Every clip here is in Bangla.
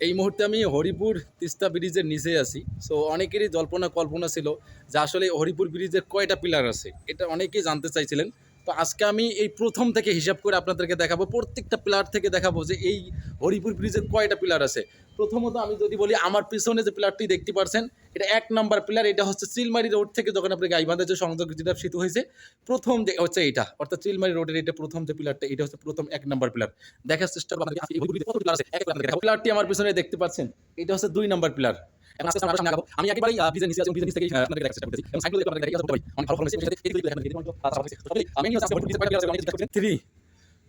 এই মুহূর্তে আমি হরিপুর তিস্তা ব্রিজের নিচে আছি। সো অনেকেরই জল্পনা কল্পনা ছিল যে আসলে হরিপুর ব্রিজের কয়টা পিলার আছে? এটা অনেকেই জানতে চাইছিলেন। তো আজকে আমি এই প্রথম থেকে হিসাব করে আপনাদেরকে দেখাবো, প্রত্যেকটা পিলার থেকে দেখাবো যে এই হরিপুর ব্রিজের কয়টা পিলার আছে। প্রথমত আমি যদি বলি, আমার পিছনে যে পিলারটি দেখতে পারছেন, এটা এক নাম্বার পিলার এটা হচ্ছে চিলমারি রোড থেকে যখন আপনি গাইবান্ধা যে সংযোগ যেটা সেতু হয়েছে, প্রথম যে হচ্ছে এটা অর্থাৎ চিলমারি রোডের এটা প্রথম যে পিলারটা এটা হচ্ছে প্রথম এক নাম্বার পিলার দেখার চেষ্টা। পিলারটি আমার পিছনে দেখতে পাচ্ছেন, এটা হচ্ছে দুই নাম্বার পিলার এখন আস্তে আস্তে সামনে আগাবো। আমি একেবারেই ব্রিজের নিচে আছি ব্রিজের নিচ আপনাদেরকে দেখার চেষ্টা করতেছি। এবং সাইকেল আপনাদেরকে দেখাই, অনেক ভালো ভালো মেসেজ, এদিকে দিকে আচ্ছা, আচ্ছা, আচ্ছা। আমি আজকে হরিপুর ব্রিজের অনেক। থ্রি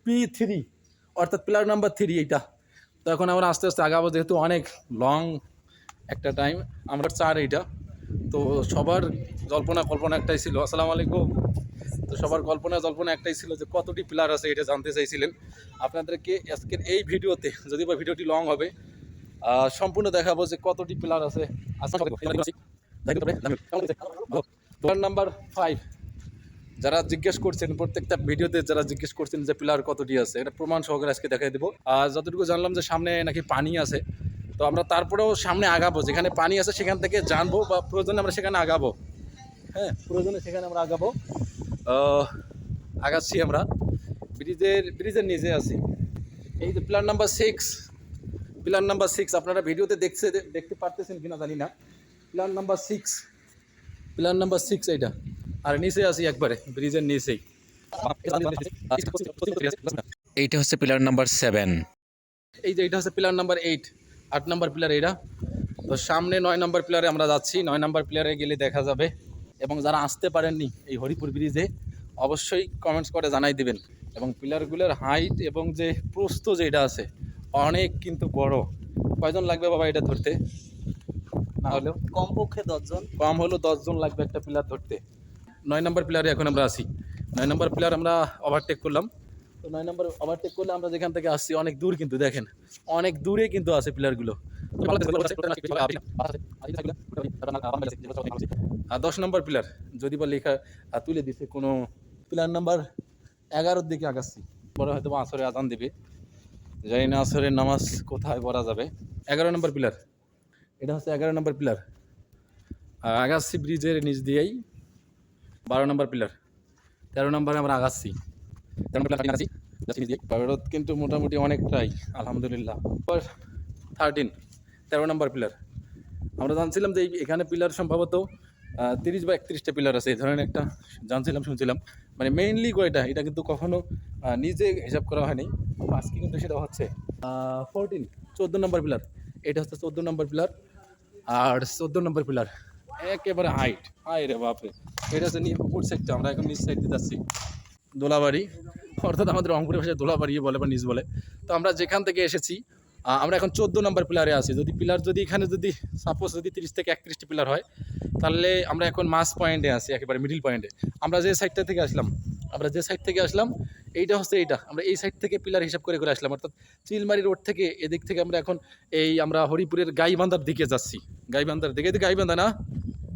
পি থ্রি অর্থাৎ নাম্বার থ্রি তো এখন আমরা আস্তে আস্তে আগাবো যেহেতু অনেক লং একটা টাইম আমরা চার এইটা তো সবার জল্পনা কল্পনা একটাই ছিল আসসালামু আলাইকুম তো সবার কল্পনা জল্পনা একটাই ছিল যে কতটি পিলার আছে এটা জানতে চাইছিলেন আপনাদেরকে আজকের এই ভিডিওতে যদি বা ভিডিওটি লং হবে সম্পূর্ণ দেখাবো যে কতটি পিলার আছে পিলার নাম্বার ফাইভ যারা জিজ্ঞেস করছেন প্রত্যেকটা ভিডিওতে যারা জিজ্ঞেস করছেন যে পিলার কতটি আছে এটা প্রমাণ সহকারে আজকে দেখাই দেবো আর যতটুকু জানলাম যে সামনে নাকি পানি আছে তো আমরা তারপরেও সামনে আগাবো যেখানে পানি আছে সেখান থেকে জানব বা প্রয়োজনে আমরা সেখানে আগাবো হ্যাঁ প্রয়োজনে সেখানে আমরা আগাবো আগাচ্ছি আমরা ব্রিজের ব্রিজের নিচে আছি এই যে pillar number six pillar number six আপনারা ভিডিওতে দেখছে দেখতে পারতেছেন কিনা জানি না। Pillar number six pillar number six এইটা। আর নিচে আছি একবারে ব্রিজের নিচেই। এইটা হচ্ছে পিলার নাম্বার সেভেন এই যে এটা হচ্ছে পিলার নাম্বার এইট আট নাম্বার পিলার এইটা। তো সামনে নয় নাম্বার পিলারে আমরা যাচ্ছি নয় নাম্বার পিলারে গেলে দেখা যাবে। এবং যারা আসতে পারেননি এই হরিপুর ব্রিজে অবশ্যই কমেন্টস করে জানাই দিবেন। এবং পিলারগুলোর হাইট এবং যে প্রস্থ যেটা আছে অনেক কিন্তু বড়। কয়জন লাগবে বাবা এটা ধরতে? না হলেও কমপক্ষে দশজন। কম হলেও দশজন লাগবে একটা পিলার ধরতে। নয় নম্বর পিলারে এখন আমরা আসি নয় নম্বর পিলার আমরা ওভারটেক করলাম। তো নয় নম্বর ওভারটেক করলে আমরা যেখান থেকে আসছি অনেক দূর কিন্তু দেখেন। অনেক দূরে কিন্তু আছে পিলারগুলো আর দশ নম্বর পিলার যদি বা লেখা তুলে দিছে কোনো পিলার নাম্বার এগারোর দিকে আগাচ্ছি। পরে হয়তো বা আসরে আজান দিবে। জানি না আসরের নামাজ কোথায় পড়া যাবে। এগারো নম্বর পিলার। এটা হচ্ছে এগারো নম্বর পিলার। আর আগাচ্ছি ব্রিজের নিচ দিয়েই। বারো নম্বর পিলার। তেরো নম্বরে আমরা আগাচ্ছি। তেরো নম্বর আগাচ্ছি। বারো কিন্তু মোটামুটি অনেকটাই আলহামদুলিল্লাহ। থার্টিন তেরো নম্বর পিলার। আমরা জানছিলাম যে এখানে পিলার সম্ভবত তিরিশ বা একত্রিশটা পিলার আছে। এই ধরনের একটা জানছিলাম শুনছিলাম। মানে মেইনলি কয়টা এটা কিন্তু কখনো নিজে হিসাব করা হয়নি। আজকে কিন্তু সেটা হচ্ছে ফোরটিন চোদ্দ নম্বর পিলার এটা হচ্ছে চোদ্দ নম্বর পিলার আর চোদ্দ নম্বর পিলার একেবারে হাইট হাই রে বাপরে। এটা হচ্ছে উপর সাইডটা আমরা এখন নিচ সাইড দিয়ে যাচ্ছি। দোলাবাড়ি। অর্থাৎ আমাদের রংপুরের ভাষায় দোলাবাড়ি বলে বা নিজ বলে। তো আমরা যেখান থেকে এসেছি আমরা এখন চোদ্দ নম্বর পিলারে আছি। যদি পিলার যদি এখানে যদি সাপোজ যদি তিরিশ থেকে একত্রিশটি পিলার হয়, তাহলে আমরা এখন মাস পয়েন্টে আছি, একেবারে মিডিল পয়েন্টে আমরা যে সাইডটা থেকে আসলাম, আমরা যে সাইড থেকে আসলাম, এইটা হচ্ছে এইটা। আমরা এই সাইড থেকে পিলার হিসাব করে করে আসলাম, অর্থাৎ চিলমারি রোড থেকে এদিক থেকে আমরা এখন এই আমরা হরিপুরের গাইবান্ধার দিকে যাচ্ছি। গাইবান্ধার দিকে, এদিকে গাইবান্ধা না?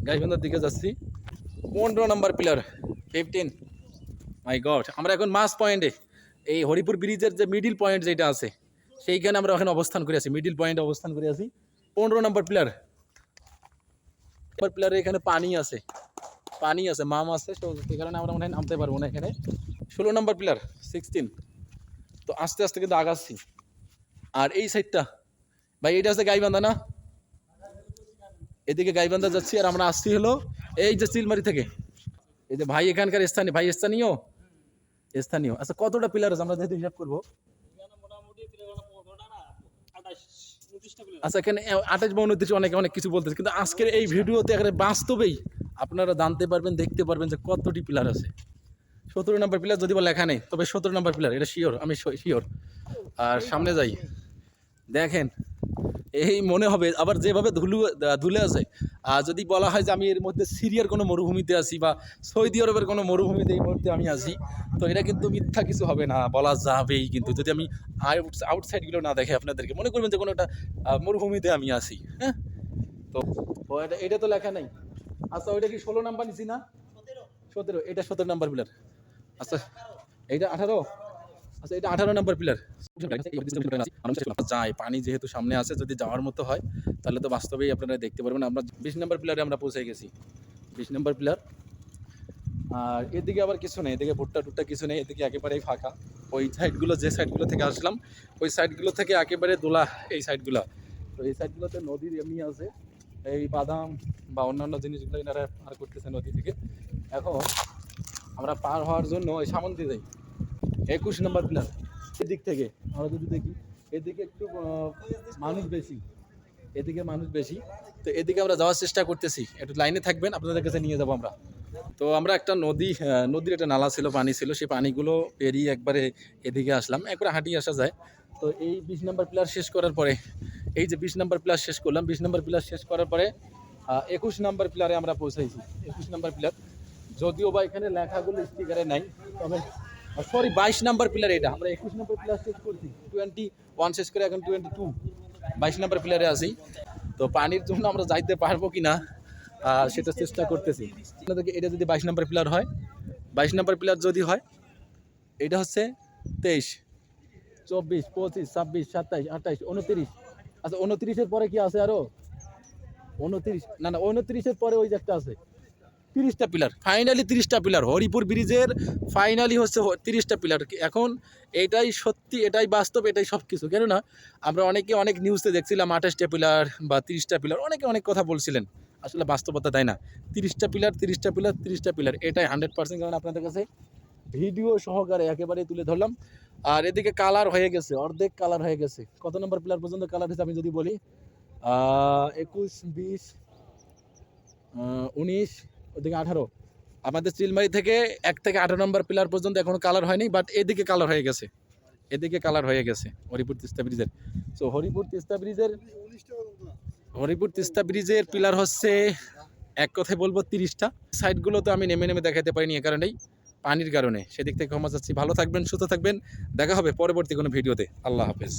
গাইবান্ধার দিকে যাচ্ছি। পনেরো number pillar fifteen my god আমরা এখন মাস পয়েন্টে এই হরিপুর ব্রিজের যে মিডিল পয়েন্ট যেটা আছে সেইখানে আমরা ওখানে অবস্থান করে আছি মিডিল পয়েন্টে অবস্থান করে আছি। পনেরো নম্বর পিলার নম্বর পিলারে এখানে পানি আছে পানি আছে, মাম আছে, তো সেই কারণে আমরা মনে হয় নামতে পারব না এখানে। ষোলো নম্বর পিলার সিক্সটিন তো আস্তে আস্তে কিন্তু আগাচ্ছি। আর এই সাইডটা ভাই, এটা আছে গাইবান্ধা না? এদিকে গাইবান্ধা যাচ্ছি আর আমরা আসছি হলো এই যে চিলমারি থেকে। এই যে ভাই এখানকার স্থানীয়, ভাই স্থানীয়? স্থানীয়। আচ্ছা কতটা পিলার আছে আমরা যেহেতু হিসাব করব? আচ্ছা এখানে আঠাশ বা উনত্রিশ অনেকে অনেক কিছু বলতেছে, কিন্তু আজকের এই ভিডিওতে এখানে বাস্তবেই আপনারা জানতে পারবেন, দেখতে পারবেন যে কতটি পিলার আছে। সতেরো নম্বর পিলার যদি বলে এখানে, তবে সতেরো নম্বর পিলার এটা শিওর আমি শিওর আর সামনে যাই। দেখেন এই মনে হবে, আবার যেভাবে ধুলু ধুলে আছে। আর যদি বলা হয় যে আমি এর মধ্যে সিরিয়ার কোনো মরুভূমিতে আছি বা সৌদি আরবের কোনো মরুভূমিতে এই মুহূর্তে আমি আছি, তো এটা কিন্তু মিথ্যা কিছু হবে না, বলা যাবেই কিন্তু। যদি আমি আউটসাইডগুলো না দেখে আপনাদেরকে, মনে করবেন যে কোনো একটা মরুভূমিতে আমি আছি হ্যাঁ? তো এটা এটা তো লেখা নেই। আচ্ছা ওইটা কি ষোলো নাম্বার নিছি না? সতেরো। এটা সতেরো নাম্বার পিলার। আচ্ছা এইটা আঠারো? আচ্ছা এটা আঠারো নম্বর পিলার যায়, পানি যেহেতু সামনে আছে যদি যাওয়ার মতো হয়, তাহলে তো বাস্তবেই আপনারা দেখতে পারবেন। আমরা বিশ নম্বর পিলারে আমরা পৌঁছে গেছি। বিশ নম্বর পিলার আর এদিকে আবার কিছু নেই, এদিকে ভুট্টা টুট্টা কিছু নেই, এদিকে একেবারেই ফাঁকা। ওই সাইডগুলো যে সাইডগুলো থেকে আসলাম, ওই সাইডগুলো থেকে একেবারে দোলা, এই সাইডগুলো তো এই সাইডগুলোতে নদীর এমনি আছে। এই বাদাম বা অন্যান্য জিনিসগুলো এনারা পার করতেছে নদী থেকে। এখন আমরা পার হওয়ার জন্য ওই সামন দিয়ে যাই। একুশ নম্বর পিলার এদিক থেকে, আমরা যদি দেখি, এদিকে একটু মানুষ বেশি। এদিকে মানুষ বেশি। তো এদিকে আমরা যাওয়ার চেষ্টা করতেছি। একটু লাইনে থাকবেন, আপনাদের কাছে নিয়ে যাব আমরা। তো আমরা একটা নদী নদীর একটা নালা ছিল, পানি ছিল। সেই পানিগুলো পেরিয়ে একবারে এদিকে আসলাম। একবারে হাঁটিয়ে আসা যায়। তো এই বিশ নম্বর পিলার শেষ করার পরে, এই যে বিশ নম্বর পিলার শেষ করলাম, বিশ নম্বর পিলার শেষ করার পরে একুশ নম্বর পিলারে আমরা পৌঁছাইছি। একুশ নম্বর পিলার যদিও বা এখানে লেখাগুলো স্টিকারে নাই, তবে সরি বাইশ নাম্বার পিলার এটা। আমরা একুশ নম্বর প্লেয়ার শেষ করছি। টোয়েন্টি ওয়ান শেষ করে এখন টোয়েন্টি টু বাইশ নাম্বার প্লেয়ারে আছি। তো পানির জন্য আমরা যাইতে পারব কি না সেটা চেষ্টা করতেছি। এটা যদি বাইশ নাম্বার প্লেয়ার হয়, বাইশ নাম্বার পিলার যদি হয়, এটা হচ্ছে তেইশ, চব্বিশ, পঁচিশ, ছাব্বিশ, সাতাইশ, আঠাইশ, উনত্রিশ। আচ্ছা উনত্রিশের পরে কি আছে আরও? উনত্রিশ, না না, উনত্রিশের পরে ওই যে একটা আছে। তিরিশটা পিলার ফাইনালি তিরিশটা পিলার, হরিপুর ব্রিজের ফাইনালি হচ্ছে তিরিশটা পিলার। এখন এটাই সত্যি, এটাই বাস্তব, এটাই সব কিছু কেননা, আমরা অনেকে অনেক নিউজে দেখছিলাম আঠাশটা পিলার বা তিরিশটা পিলার, অনেকে অনেক কথা বলছিলেন। আসলে বাস্তবতা তাই না। তিরিশটা পিলার তিরিশটা পিলার তিরিশটা পিলার, এটাই হান্ড্রেড পার্সেন্ট কারণ আপনাদের কাছে ভিডিও সহকারে একেবারে তুলে ধরলাম। আর এদিকে কালার হয়ে গেছে, অর্ধেক কালার হয়ে গেছে। কত নম্বর পিলার পর্যন্ত কালার হয়েছে আমি যদি বলি? একুশ, বিশ উনিশ ওদিকে আঠারো। আমাদের চিলমারি থেকে এক থেকে আঠারো নম্বর পিলার পর্যন্ত এখনও কালার হয়নি বাট এদিকে কালার হয়ে গেছে। এদিকে কালার হয়ে গেছে হরিপুর তিস্তা ব্রিজের সো হরিপুর তিস্তা ব্রিজের হরিপুর তিস্তা ব্রিজের পিলার হচ্ছে, এক কথায় বলব তিরিশটা। সাইডগুলো তো আমি নেমে নেমে দেখাতে পারিনি এ কারণেই, পানির কারণে। সেদিক থেকে ক্ষমা চাচ্ছি। ভালো থাকবেন, সুস্থ থাকবেন। দেখা হবে পরবর্তী কোনো ভিডিওতে আল্লাহ হাফেজ।